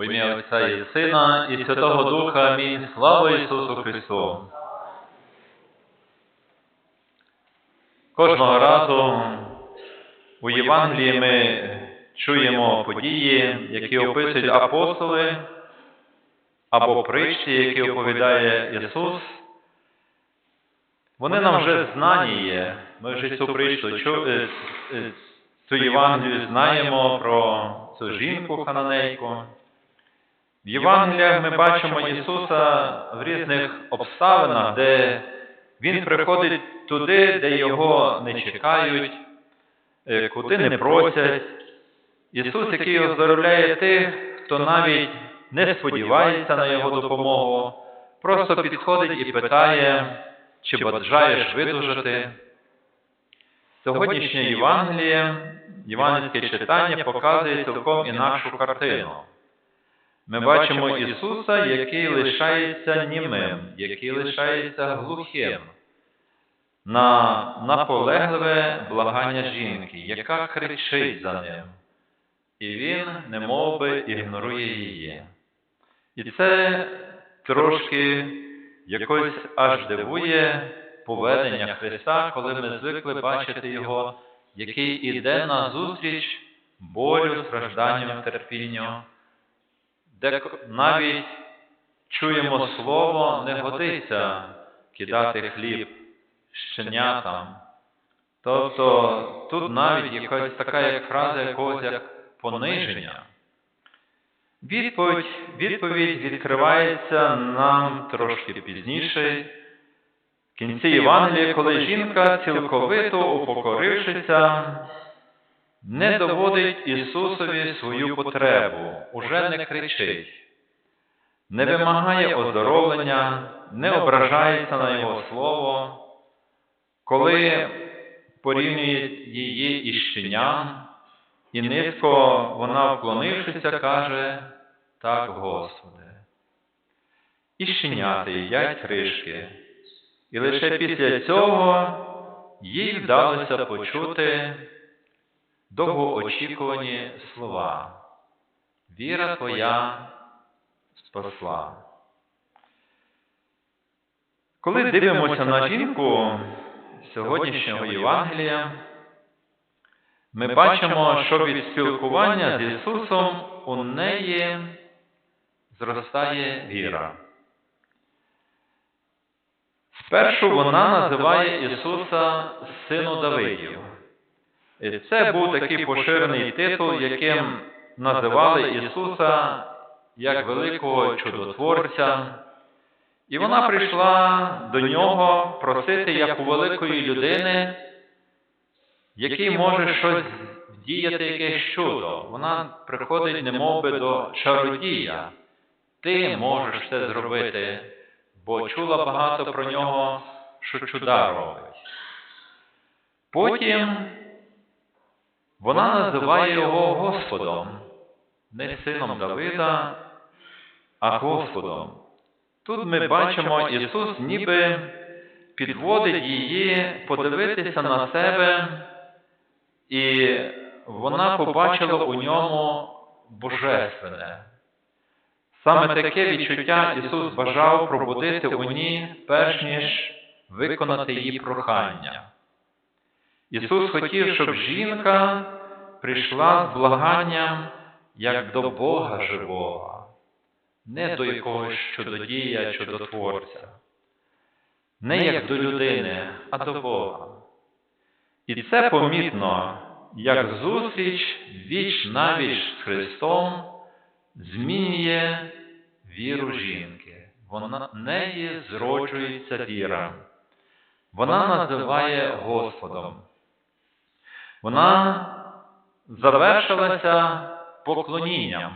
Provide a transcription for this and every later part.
В ім'я Отця і Сина, і Святого Духа. Амінь. Слава Ісусу Христу. Кожного разу у Євангелії ми чуємо події, які описують апостоли або притчі, які оповідає Ісус. Вони нам вже знані є. Ми вже цю притчу чу- е, е, цю Євангелію знаємо про цю жінку хананейку. В Євангеліях ми бачимо Ісуса в різних обставинах, де Він приходить туди, де Його не чекають, е, куди не просять. Ісус, який оздоровляє тих, хто навіть не сподівається на Його допомогу, просто підходить і питає, чи бажаєш видужати. Сьогоднішнє Євангеліє, євангельське читання показує цілком інакшу картину. Ми бачимо Ісуса, який лишається німим, який лишається глухим. на наполегливе благання жінки, яка кричить за ним. І він немов би ігнорує її. І це трошки якось аж дивує поведення Христа, коли ми звикли бачити Його, який іде на зустріч болю, стражданню, терпінню, де навіть чуємо слово, не годиться кидати хліб щенятам. Тобто тут навіть якась така як фраза якогось як пониження. Відповідь, відповідь відкривається нам трошки пізніше, в кінці Євангелія, коли жінка, цілковито упокорившися, не доводить Ісусові свою потребу, уже не кричить, не вимагає оздоровлення, не ображається на Його Слово, коли порівнює її із щеням, і низько вона, вклонившися, каже, так, Господи. І щеняти їдять кришки. І лише після цього їй вдалося почути довгоочікувані слова. Віра твоя спасла. Коли дивимося на жінку сьогоднішнього Євангелія, ми бачимо, що від спілкування з Ісусом у неї зростає віра. Спершу вона називає Ісуса Сину Давидів. Це був такий поширений титул, яким називали Ісуса як великого чудотворця. І вона прийшла до нього просити, як у великої людини, який може щось вдіяти якесь чудо. Вона приходить немов би до чародія. Ти можеш це зробити, бо чула багато про нього, що чуда робить. Потім вона називає його Господом, не сином Давида, а Господом. Тут ми бачимо, Ісус ніби підводить її подивитися на себе, і вона побачила у ньому божественне. Саме таке відчуття Ісус бажав пробудити у ній, перш ніж виконати її прохання. Ісус хотів, щоб жінка прийшла з благанням як до Бога живого, не до якогось чудодія, чудотворця, не як до людини, а до Бога. І це помітно, як зустріч віч навіч з Христом змінює віру жінки. Вона неї зроджується віра. Вона називає Господом. Вона завершилася поклонінням.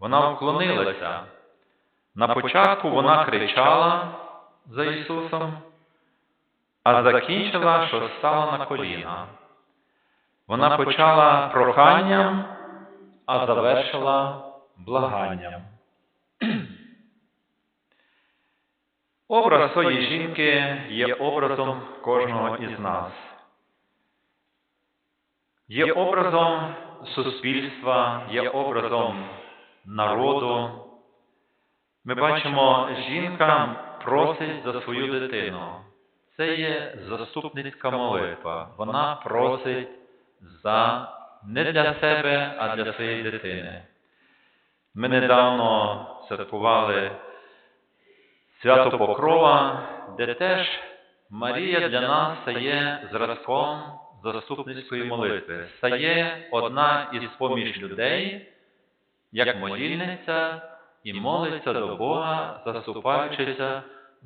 Вона вклонилася. На початку вона кричала за Ісусом, а закінчила, що стала на коліна. Вона почала проханням, а завершила благанням. Образ цієї жінки є образом кожного із нас. Є образом суспільства, є образом народу. Ми бачимо, жінка просить за свою дитину. Це є заступницька молитва. Вона просить за не для себе, а для своєї дитини. Ми недавно святкували свято Покрова, де теж Марія для нас стає зразком заступницької молитви, стає одна із поміж людей, як молільниця, і молиться до Бога, заступаючися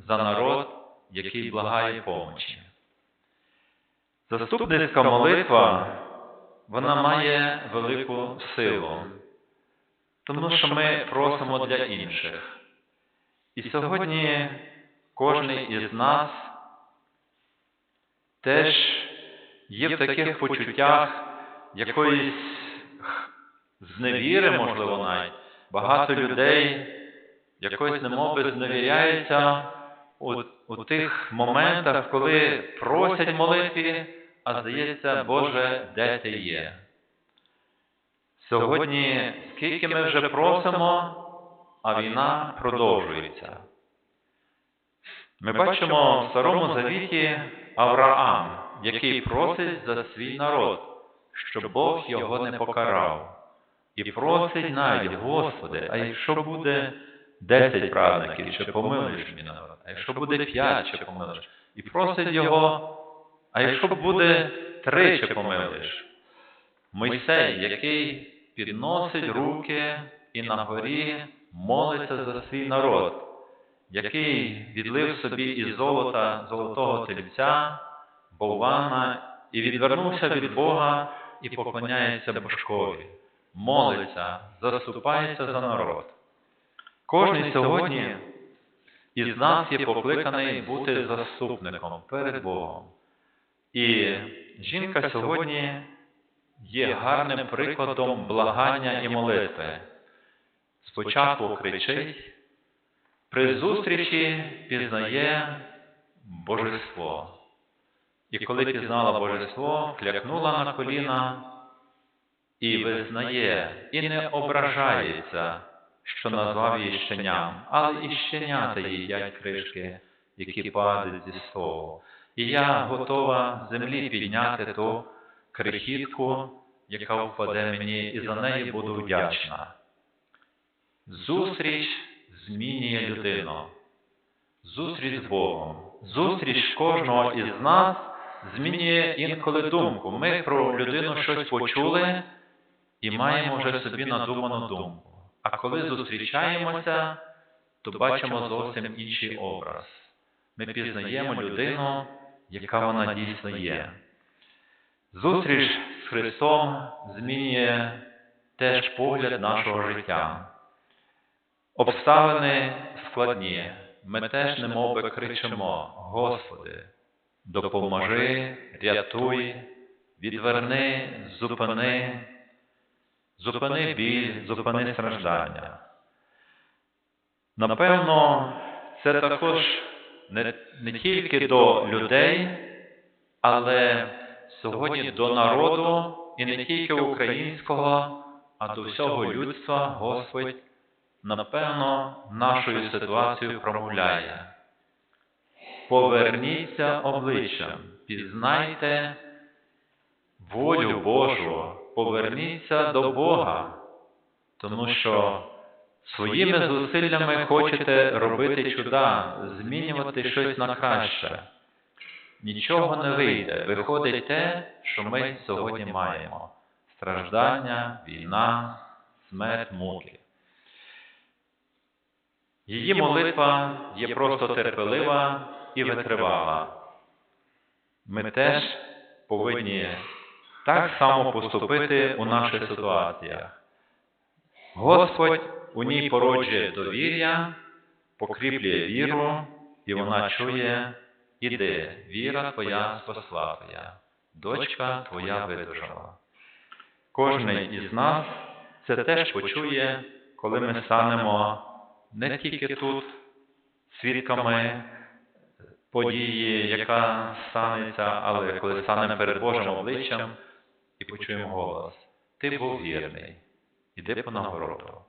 за народ, який благає помочі. Заступницька молитва, вона має велику силу, тому що ми просимо для інших. І сьогодні кожен із нас теж є в таких почуттях якоїсь зневіри, можливо, навіть. Багато людей якось немоби зневіряються у, у тих моментах, коли просять молитві, а здається, Боже, де ти є? Сьогодні, скільки ми вже просимо, а війна продовжується. Ми бачимо в Старому Завіті Авраам, який просить за свій народ, щоб Бог його не покарав. І просить навіть, Господи, а якщо буде 10 праведників, чи помилуєш мій народ, а якщо буде 5, чи помилуєш. І просить його, а якщо буде 3, чи помилуєш. Мойсей, який підносить руки і на горі молиться за свій народ, який відлив собі із золота золотого тельця, болвана, і відвернувся від Бога і поклоняється Божкові, молиться, заступається за народ. Кожен сьогодні із нас є покликаний бути заступником перед Богом. І жінка сьогодні є гарним прикладом благання і молитви. Спочатку кричить, при зустрічі пізнає божество. І коли пізнала божество, клякнула на коліна і визнає, і не ображається, що назвав її щеням, але і щенята їдять кришки, які падають зі столу. І я готова землі підняти ту крихітку, яка впаде мені, і за неї буду вдячна. Зустріч змінює людину. Зустріч з Богом. Зустріч кожного із нас змінює інколи думку. Ми про людину щось почули і маємо вже собі надуману думку. А коли зустрічаємося, то бачимо зовсім інший образ. Ми пізнаємо людину, яка вона дійсно є. Зустріч з Христом змінює теж погляд нашого життя. Обставини складні. Ми теж немовби кричимо, Господи, допоможи, рятуй, відверни, зупини, зупини біль, зупини страждання. Напевно, це також не, не тільки до людей, але сьогодні до народу і не тільки українського, а до всього людства Господь, напевно, нашою ситуацією промовляє. Поверніться обличчям, пізнайте волю Божу, поверніться до Бога, тому що своїми зусиллями хочете робити чуда, змінювати щось на краще. Нічого не вийде. Виходить те, що ми сьогодні маємо: страждання, війна, смерть, муки. Її молитва є просто терпелива і витривала. Ми теж повинні так само поступити у наших ситуаціях. Господь у ній породжує довір'я, покріплює віру, і вона чує, іди, віра твоя спасла твоя, дочка твоя видужала. Кожен із нас це теж почує, коли ми станемо не тільки тут свідками події, яка станеться, але коли станемо перед Божим обличчям і почуємо голос. Ти був вірний, іди по нагороду.